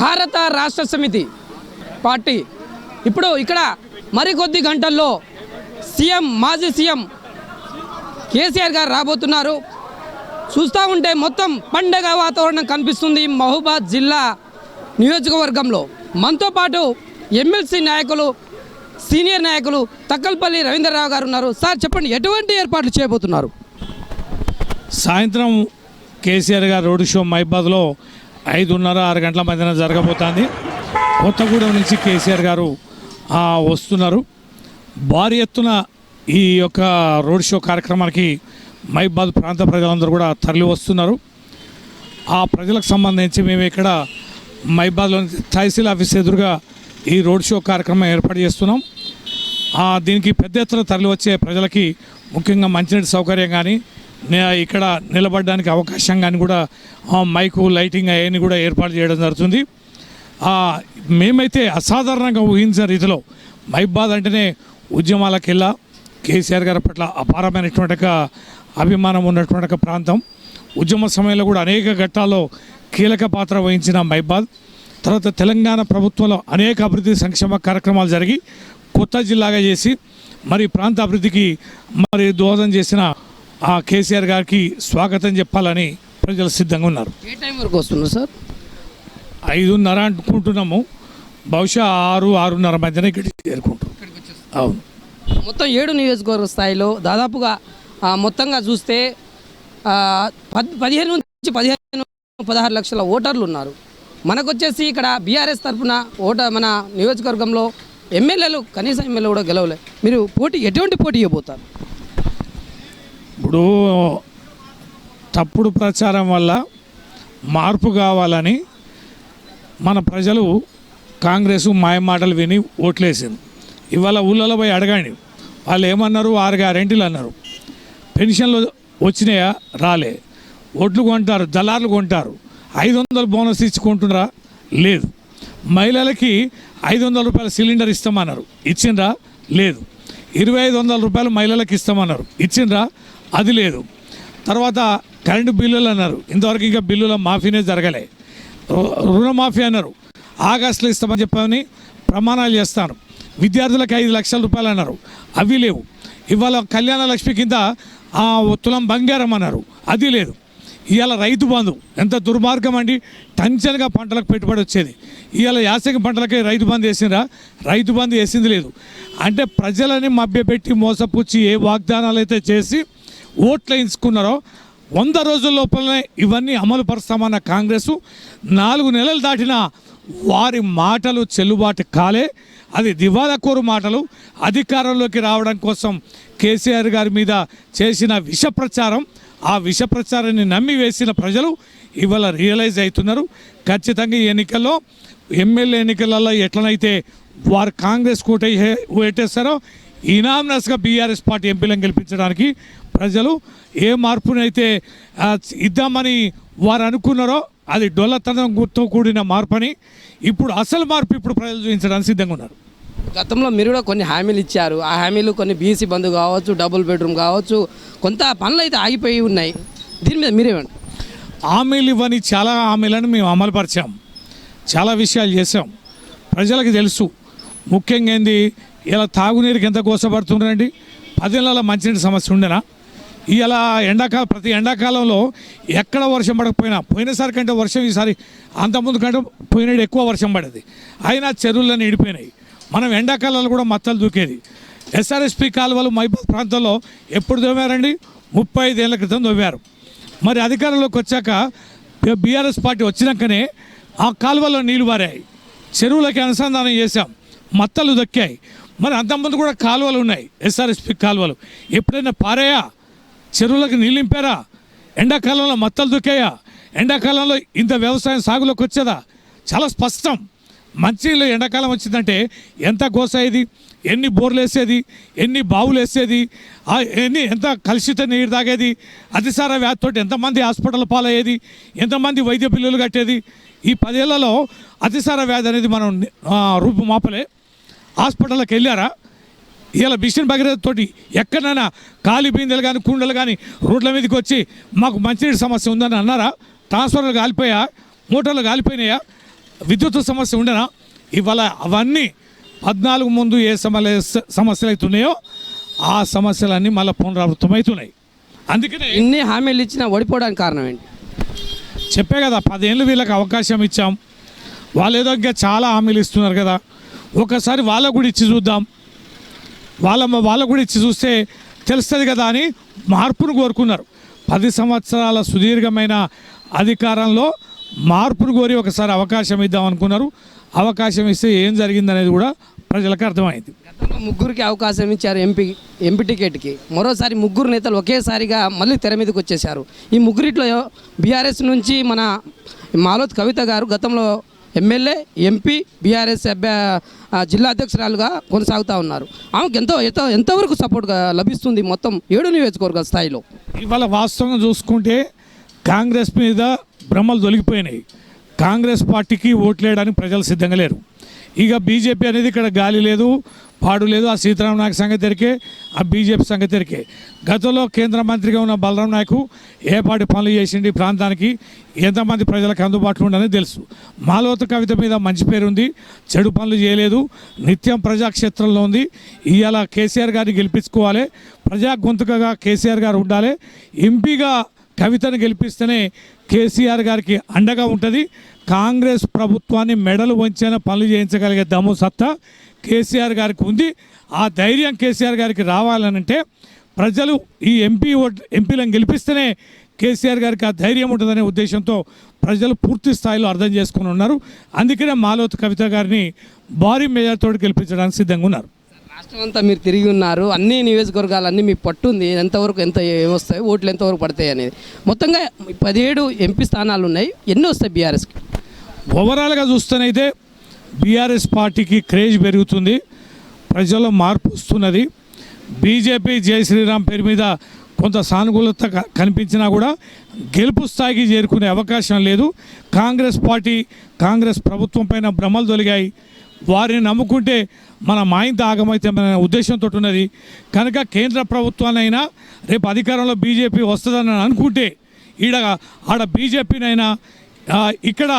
భారత రాష్ట్ర సమితి పార్టీ. ఇప్పుడు ఇక్కడ మరికొద్ది గంటల్లో సీఎం మాజీ సీఎం కేసీఆర్ గారు రాబోతున్నారు. చూస్తూ ఉంటే మొత్తం పండగ వాతావరణం కనిపిస్తుంది మహబూబాద్ జిల్లా నియోజకవర్గంలో. మనతో పాటు ఎమ్మెల్సీ నాయకులు సీనియర్ నాయకులు తక్కల్పల్లి రవీంద్రరావు గారు ఉన్నారు. సార్ చెప్పండి ఎటువంటి ఏర్పాట్లు చేయబోతున్నారు? సాయంత్రం కేసీఆర్ గారు రోడ్ షో మైబాద్లో ఐదున్నర ఆరు గంటల మధ్యన జరగబోతోంది. కొత్తగూడెం నుంచి కేసీఆర్ గారు వస్తున్నారు. భారీ ఎత్తున ఈ యొక్క రోడ్ షో కార్యక్రమానికి మైబాద్ ప్రాంత ప్రజలందరూ కూడా తరలి వస్తున్నారు. ఆ ప్రజలకు సంబంధించి మేము ఇక్కడ మైబాద్లోని తహసీల్ ఆఫీస్ ఎదురుగా ఈ రోడ్ షో కార్యక్రమం ఏర్పాటు చేస్తున్నాం. దీనికి పెద్ద ఎత్తున తరలి వచ్చే ప్రజలకి ముఖ్యంగా మంచినీటి సౌకర్యం కానీ ఇక్కడ నిలబడడానికి అవకాశం కానీ కూడా మైకు లైటింగ్ అవన్నీ కూడా ఏర్పాటు చేయడం జరుగుతుంది. మేమైతే అసాధారణంగా ఊహించిన రీతిలో మైబాద్ అంటేనే ఉద్యమాలకెళ్ళా కేసీఆర్ గారి పట్ల అపారమైనటువంటి అభిమానం ఉన్నటువంటి ప్రాంతం. ఉద్యమ సమయంలో కూడా అనేక ఘట్టాల్లో కీలక పాత్ర వహించిన మైబాద్ తర్వాత తెలంగాణ ప్రభుత్వంలో అనేక అభివృద్ధి సంక్షేమ కార్యక్రమాలు జరిగి కొత్త జిల్లాగా చేసి మరి ప్రాంత అభివృద్ధికి మరి దోహదం చేసిన ఆ కేసీఆర్ గారికి స్వాగతం చెప్పాలని ప్రజలు సిద్ధంగా ఉన్నారు. ఏ టైం వరకు వస్తున్నారు సార్? ఐదున్నర అనుకుంటున్నాము బహుశా ఆరు ఆరున్నర మధ్యన ఇక్కడికి చేరుకుంటాం అవును. మొత్తం ఏడు నియోజకవర్గ స్థాయిలో దాదాపుగా ఆ, మొత్తంగా చూస్తే ఆ, పద్ పదిహేను నుంచి పదిహేను పదహారు లక్షల ఓటర్లు ఉన్నారు. మనకు వచ్చేసి ఇక్కడ బీఆర్ఎస్ తరఫున ఓట మన నియోజకవర్గంలో ఎమ్మెల్యేలు కనీసం ఎమ్మెల్యే కూడా గెలవలే. మీరు పోటీ ఎటువంటి పోటీ ఇవ్వబోతారు ఇప్పుడు తప్పుడు ప్రచారం వల్ల మార్పు కావాలని మన ప్రజలు కాంగ్రెస్ మాయమాటలు విని ఓట్లేసింది. ఇవాళ ఊళ్ళలో పోయి అడగండి. వాళ్ళు ఏమన్నారు? ఆరు గ్యారెంటీలు అన్నారు. పెన్షన్లు వచ్చినాయా? రాలే. ఓట్లు కొంటారు దళార్లు కొంటారు. ఐదు వందలు బోనస్ ఇచ్చుకుంటున్నారా? లేదు. మహిళలకి ఐదు వందల రూపాయల సిలిండర్ ఇస్తామన్నారు. ఇచ్చిండ్రా? లేదు. ఇరవై ఐదు వందల రూపాయలు మహిళలకు ఇస్తామన్నారు. ఇచ్చిండ్రా? అది లేదు. తర్వాత కరెంటు బిల్లులు అన్నారు. ఇంతవరకు ఇంకా బిల్లుల మాఫీనే జరగలే. రుణమాఫీ అన్నారు. ఆగస్టులో ఇస్తామని చెప్పని ప్రమాణాలు చేస్తాను విద్యార్థులకు ఐదు లక్షల రూపాయలు అన్నారు. అవి లేవు. ఇవాళ కళ్యాణ లక్ష్మి కింద ఆ తులం బంగారం అన్నారు. అది లేదు. ఇవాళ రైతు బంధు. ఎంత దుర్మార్గం అండి. టంచన్గా పంటలకు పెట్టుబడి వచ్చేది. ఇవాళ యాసకి పంటలకే రైతు బంధు వేసిండ్రా? రైతు బంధు వేసింది లేదు. అంటే ప్రజలని మభ్యపెట్టి మోసపుచ్చి ఏ వాగ్దానాలు అయితే చేసి ఓట్లు వేయించుకున్నారో వంద రోజుల లోపలనే ఇవన్నీ అమలు పరుస్తామన్న కాంగ్రెస్. నాలుగు నెలలు దాటిన వారి మాటలు చెల్లుబాటు కాలే. అది దివాలాకోరు మాటలు. అధికారంలోకి రావడం కోసం కేసీఆర్ గారి మీద చేసిన విష ప్రచారం ఆ విష ప్రచారాన్ని నమ్మి వేసిన ప్రజలు ఇవాళ రియలైజ్ అవుతున్నారు. ఖచ్చితంగా ఈ ఎన్నికల్లో ఎమ్మెల్యే ఎన్నికలలో ఎట్లనైతే వారు కాంగ్రెస్ కూట ఓటేస్తారో ఇనామినస్గా బీఆర్ఎస్ పార్టీ ఎంపీలను గెలిపించడానికి ప్రజలు ఏ మార్పునైతే ఇద్దామని వారు అనుకున్నారో అది డొల్లతనం గుర్తు కూడిన మార్పని ఇప్పుడు అసలు మార్పు ఇప్పుడు ప్రజలు చూపించడానికి సిద్ధంగా ఉన్నారు. గతంలో మీరు కూడా కొన్ని హామీలు ఇచ్చారు. ఆ హామీలు కొన్ని బీసీ బంధు కావచ్చు డబుల్ బెడ్రూమ్ కావచ్చు కొంత పనులు అయితే ఆగిపోయి ఉన్నాయి. దీని మీద మీరేమండి హామీలు ఇవ్వని చాలా హామీలను మేము అమలుపరిచాం. చాలా విషయాలు చేసాం ప్రజలకు తెలుసు. ముఖ్యంగా ఏంది? ఇలా తాగునీరుకి ఎంత కోసపడుతున్నారండి పది నెలల మంచినీటి సమస్య ఉండేనా? ఇలా ఎండాకాలం ప్రతి ఎండాకాలంలో ఎక్కడ వర్షం పడకపోయినా పోయినసారి కంటే వర్షం ఈసారి అంతకుముందు కంటే పోయినాడు ఎక్కువ వర్షం పడేది. అయినా చెరువులన్నీ ఎండిపోయినాయి మనం ఎండాకాలంలో కూడా మత్తలు దూకేది. ఎస్ఆర్ఎస్పి కాలువలు మైబాద్ ప్రాంతంలో ఎప్పుడు తవ్వారండి ముప్పై ఐదేళ్ళ క్రితం తవ్వారు మరి అధికారంలోకి వచ్చాక బీఆర్ఎస్ పార్టీ వచ్చినాకనే ఆ కాలువలో నీళ్ళు పారాయి చెరువులకి అనుసంధానం చేశాం. మత్తలు దక్కాయి. మరి అంతకుముందు కూడా కాలువలు ఉన్నాయి. ఎస్ఆర్ఎస్పి కాలువలు. ఎప్పుడైనా పారాయా? చెరువులకు నీళ్ళు నింపారా? ఎండాకాలంలో మత్తలు దుక్కాయా? ఎండాకాలంలో ఇంత వ్యవసాయం సాగులోకి వచ్చేదా? చాలా స్పష్టం. మంచినీళ్ళు ఎండాకాలం వచ్చిందంటే ఎంత గోసాయేది ఎన్ని బోర్లు వేసేది? ఎన్ని బావులు వేసేది? ఎన్ని ఎంత కలుషిత నీరు తాగేది? అతిసార వ్యాధితో ఎంతమంది హాస్పిటల్ పాలయ్యేది? ఎంతమంది వైద్య బిల్లులు కట్టేది? ఈ పదేళ్ళలో అతిసార వ్యాధి అనేది మనం రూపు రూపుమాపలే. హాస్పిటల్కి వెళ్ళారా? ఇలా మిషన్ భగీరథ తోటి ఎక్కడైనా ఖాళీ బిందెలు కానీ కుండలు కానీ రోడ్ల మీదకి వచ్చి మాకు మంచినీటి సమస్య ఉందని అన్నారా? ట్రాన్స్ఫర్లు కాలిపోయా మోటార్లు కాలిపోయినాయా? విద్యుత్ సమస్య ఉండేనా? ఇవాళ అవన్నీ పద్నాలుగు ముందు ఏ సమస్య సమస్యలు అవుతున్నాయో ఆ సమస్యలన్నీ మళ్ళీ పునరావృతమవుతున్నాయి. అందుకనే ఇన్ని హామీలు ఇచ్చినా ఓడిపోవడానికి కారణం ఏంటి? చెప్పే కదా పదేళ్ళు వీళ్ళకి అవకాశం ఇచ్చాం. వాళ్ళు ఏదో ఇంకా చాలా హామీలు ఇస్తున్నారు కదా. ఒకసారి వాళ్ళకు కూడా ఇచ్చి చూద్దాం. వాళ్ళ వాళ్ళకు కూడా ఇచ్చి చూస్తే తెలుస్తుంది కదా అని మార్పును కోరుకున్నారు. పది సంవత్సరాల సుదీర్ఘమైన అధికారంలో మార్పును కోరి ఒకసారి అవకాశం ఇద్దాం అనుకున్నారు. అవకాశం ఇస్తే ఏం జరిగిందనేది కూడా ప్రజలకు అర్థమైంది. ముగ్గురికి అవకాశం ఇచ్చారు ఎంపీ ఎంపీ టికెట్కి. మరోసారి ముగ్గురు నేతలు ఒకేసారిగా మళ్ళీ తెర మీదకి వచ్చేసారు ఈ ముగ్గురిట్లో బీఆర్ఎస్ నుంచి మన మాలోత్ కవిత గారు గతంలో ఎమ్మెల్యే ఎంపీ బీఆర్ఎస్ జిల్లా అధ్యక్షురాలుగా కొనసాగుతూ ఉన్నారు. ఆమెకు ఎంతో ఎంతో ఎంతవరకు సపోర్ట్గా లభిస్తుంది మొత్తం ఏడు నియోజకవర్గాల స్థాయిలో? ఇవాళ వాస్తవంగా చూసుకుంటే కాంగ్రెస్ మీద భ్రమలు తొలగిపోయినాయి. కాంగ్రెస్ పార్టీకి ఓట్లేయడానికి ప్రజలు సిద్ధంగా లేరు. ఇక బీజేపీ అనేది ఇక్కడ గాలి లేదు పాడు లేదు. ఆ సీతారాం నాయక్ సంగతి ఎరికే ఆ బీజేపీ సంగతి ఎరికే గతంలో కేంద్ర మంత్రిగా ఉన్న బలరాం నాయకు ఏ పాటి పనులు చేసిండి ఈ ప్రాంతానికి. ఎంతమంది ప్రజలకు అందుబాటులో ఉండని తెలుసు. మాలోత కవిత మీద మంచి పేరుంది చెడు పనులు చేయలేదు. నిత్యం ప్రజాక్షేత్రంలో ఉంది. ఇవాళ కేసీఆర్ గారిని గెలిపించుకోవాలి. ప్రజా గొంతుకగా కేసీఆర్ గారు ఉండాలి. ఎంపీగా కవితను గెలిపిస్తేనే కేసీఆర్ గారికి అండగా ఉంటుంది. కాంగ్రెస్ ప్రభుత్వాన్ని మెడలు వంచిన పనులు చేయించగలిగే దమ్ము సత్తా కేసీఆర్ గారికి ఉంది. ఆ ధైర్యం కేసీఆర్ గారికి రావాలనంటే ప్రజలు ఈ ఎంపీ ఎంపీలను గెలిపిస్తేనే కేసీఆర్ గారికి ఆ ధైర్యం ఉంటుందనే ఉద్దేశంతో ప్రజలు పూర్తి స్థాయిలో అర్థం చేసుకుని ఉన్నారు. అందుకనే మాలోత్ కవిత గారిని భారీ మెజార్టీతో గెలిపించడానికి సిద్ధంగా ఉన్నారు. రాష్ట్రం అంతా మీరు తిరిగి ఉన్నారు. అన్ని నియోజకవర్గాలన్నీ మీ మీకు పట్టుంది ఎంతవరకు ఎంత ఏమొస్తాయి ఓట్లు ఎంతవరకు పడతాయి అనేది. మొత్తంగా పదిహేడు ఎంపీ స్థానాలు ఉన్నాయి. ఎన్ని వస్తాయి బీఆర్ఎస్కి ఓవరాల్గా చూస్తేనైతే బీఆర్ఎస్ పార్టీకి క్రేజ్ పెరుగుతుంది ప్రజల్లో మార్పు వస్తున్నది. బీజేపీ జై శ్రీరామ్ పేరు మీద కొంత సానుకూలత కనిపించినా కూడా గెలుపు స్థాయికి చేరుకునే అవకాశం లేదు. కాంగ్రెస్ పార్టీ కాంగ్రెస్ ప్రభుత్వం పైన భ్రమలు తొలిగాయి. వారిని నమ్ముకుంటే మన మాయింత ఆగమైతే మన ఉద్దేశంతో ఉన్నది. కనుక కేంద్ర ప్రభుత్వాన్నైనా రేపు అధికారంలో బీజేపీ వస్తుందని అనుకుంటే ఈడ ఆడ బీజేపీనైనా ఇక్కడ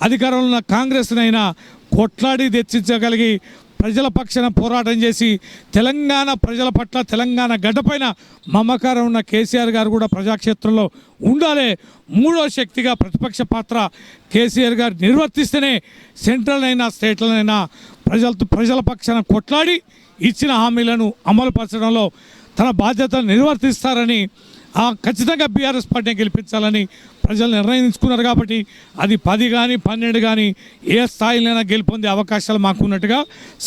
అధికారంలో ఉన్న కాంగ్రెస్నైనా కొట్లాడి తెచ్చించగలిగి ప్రజల పక్షాన పోరాటం చేసి తెలంగాణ ప్రజల పట్ల తెలంగాణ గడ్డపైన మమకారం ఉన్న కేసీఆర్ గారు కూడా ప్రజాక్షేత్రంలో ఉండాలి. మూడో శక్తిగా ప్రతిపక్ష పాత్ర కేసీఆర్ గారు నిర్వర్తిస్తేనే సెంట్రల్నైనా స్టేట్లనైనా ప్రజలతో ప్రజల పక్షాన కొట్లాడి ఇచ్చిన హామీలను అమలుపరచడంలో తన బాధ్యతను నిర్వర్తిస్తారని ఆ ఖచ్చితంగా బీఆర్ఎస్ పార్టీని గెలిపించాలని ప్రజలు నిర్ణయించుకున్నారు కాబట్టి అది పది కానీ పన్నెండు కానీ ఏ స్థాయిలోనైనా గెలుపొందే అవకాశాలు మాకున్నట్టుగా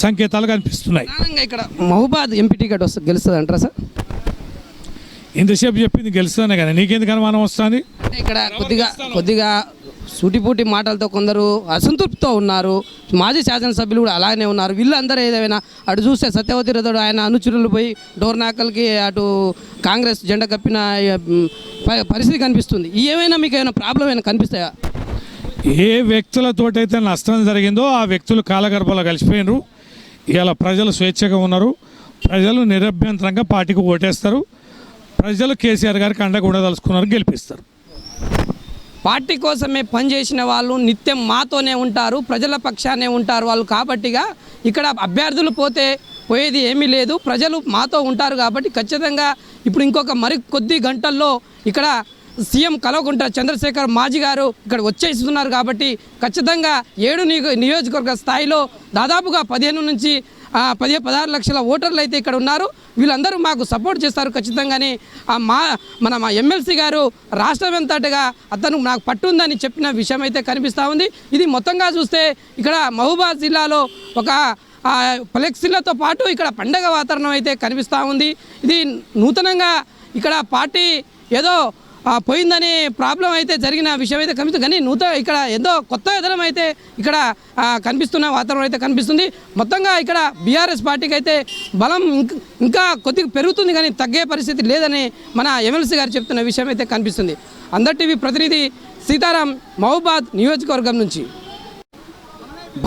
సంకేతాలు కనిపిస్తున్నాయి. ఇక్కడ మహబాద్ ఎంపీ టికెట్ వస్తుంది గెలుస్తుంది అంటారా సార్? ఇంతసేపు చెప్పింది గెలుస్తానే కదా. నీకెందుకు అనుమానం వస్తుంది? ఇక్కడ కొద్దిగా కొద్దిగా సూటిపూటి మాటలతో కొందరు అసంతృప్తితో ఉన్నారు. మాజీ శాసనసభ్యులు కూడా అలానే ఉన్నారు. వీళ్ళందరూ ఏదైనా అటు చూస్తే సత్యవతి రథుడు ఆయన అనుచరులు పోయి డోర్నాకల్కి అటు కాంగ్రెస్ జెండా కప్పిన పరిస్థితి కనిపిస్తుంది. ఏమైనా మీకు ఏమైనా ప్రాబ్లం ఏమైనా కనిపిస్తాయా? ఏ వ్యక్తులతోటైతే నష్టం జరిగిందో ఆ వ్యక్తులు కాలగర్భంలో కలిసిపోయినరు. ఇవాళ ప్రజలు స్వేచ్ఛగా ఉన్నారు. ప్రజలు నిరభ్యంతరంగా పార్టీకి ఓటేస్తారు. ప్రజలు కేసీఆర్ గారికి అండగా గెలిపిస్తారు. పార్టీ కోసమే పనిచేసిన వాళ్ళు నిత్యం మాతోనే ఉంటారు ప్రజల పక్షానే ఉంటారు వాళ్ళు కాబట్టిగా ఇక్కడ అభ్యర్థులు పోతే పోయేది ఏమీ లేదు ప్రజలు మాతో ఉంటారు కాబట్టి ఖచ్చితంగా ఇప్పుడు ఇంకొక మరి కొద్ది గంటల్లో ఇక్కడ సీఎం కలవకుంట చంద్రశేఖర్ మాజీ గారు ఇక్కడ వచ్చేస్తున్నారు కాబట్టి ఖచ్చితంగా ఏడు నియోజకవర్గ స్థాయిలో దాదాపుగా పదిహేను నుంచి పది పదహారు లక్షల ఓటర్లు అయితే ఇక్కడ ఉన్నారు. వీళ్ళందరూ మాకు సపోర్ట్ చేస్తారు ఖచ్చితంగానే. మా మన మా ఎమ్మెల్సీ గారు రాష్ట్రం ఎంతటగా అతను నాకు పట్టుందని చెప్పిన విషయం అయితే కనిపిస్తూ ఉంది. ఇది మొత్తంగా చూస్తే ఇక్కడ మహబూబాద్ జిల్లాలో ఒక ఫ్లెక్సీలతో పాటు ఇక్కడ పండగ వాతావరణం అయితే కనిపిస్తూ ఉంది. ఇది నూతనంగా ఇక్కడ పార్టీ ఏదో పోయిందని ప్రాబ్లం అయితే జరిగిన విషయం అయితే కనిపిస్తుంది. కానీ నూతన ఇక్కడ ఏదో కొత్త విధానం అయితే ఇక్కడ కనిపిస్తున్న వాతావరణం అయితే కనిపిస్తుంది. మొత్తంగా ఇక్కడ బీఆర్ఎస్ పార్టీకి అయితే బలం ఇంకా కొద్దిగా పెరుగుతుంది కానీ తగ్గే పరిస్థితి లేదని మన ఎమ్మెల్సీ గారు చెప్తున్న విషయం అయితే కనిపిస్తుంది. అందర్ టీవీ ప్రతినిధి సీతారాం మహబాద్ నియోజకవర్గం నుంచి.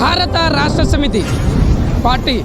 భారత రాష్ట్ర సమితి పార్టీ